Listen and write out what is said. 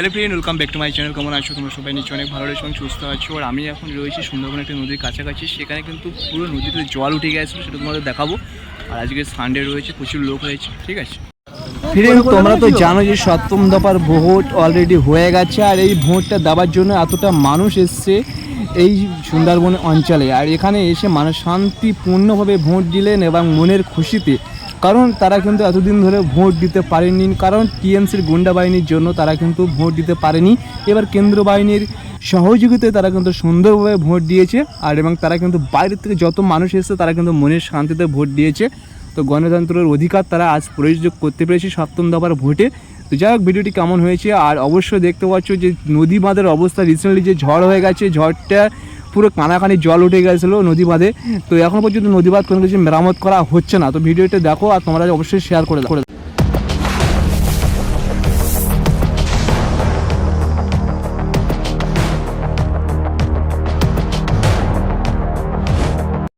Hello friend welcome back to my channel কেমন আছো? তোমরা সবাই নিশ্চয়ই অনেক ভালো রয়েছে এবং সুস্থ আছো। আর আমি এখন রয়েছি সুন্দরবন একটা নদীর কাছাকাছি। সেখানে কিন্তু পুরো নদীতে জল উঠে গেছিল, সেটা তোমাদের দেখাবো। আর আজকে সানডে রয়েছে, প্রচুর লোক হয়েছে ঠিক আছে? ফিরেন তোমরা তো জানো যে সপ্তম দফার ভোট অলরেডি হয়ে গেছে, আর এই ভোটটা দেওয়ার জন্য এতটা মানুষ এসছে এই সুন্দরবন অঞ্চলে। আর এখানে এসে মানুষ শান্তিপূর্ণভাবে ভোট দিলেন এবং মনের খুশিতে কারণ তারা কিন্তু এতদিন ধরে ভোট দিতে পারেনি কারণ টিএমসির গুন্ডা বাহিনীর জন্য তারা কিন্তু ভোট দিতে পারেনি। এবার কেন্দ্র বাহিনীর সহযোগিতায় তারা কিন্তু সুন্দরভাবে ভোট দিয়েছে, আর এবং তারা কিন্তু বাইরের থেকে যত মানুষ এসেছে, তারা কিন্তু মনের শান্তিতে ভোট দিয়েছে। তো গণতন্ত্রের অধিকার তারা আজ প্রয়োগ করতে পেরেছে সপ্তম দফার ভোটে। তো যাই হোক, ভিডিওটি কেমন হয়েছে, আর অবশ্যই দেখতে পাচ্ছ যে নদী বাঁধের অবস্থা রিসেন্টলি যে ঝড় হয়ে গেছে, ঝড়টা পুরো কানাকানি জল উঠে গেছিল নদী বাঁধে। তো এখন পর্যন্ত নদী বাঁধ কোনো কিছু মেরামত করা হচ্ছে না। তো ভিডিওটা দেখো আর তোমরা অবশ্যই শেয়ার করে দাও।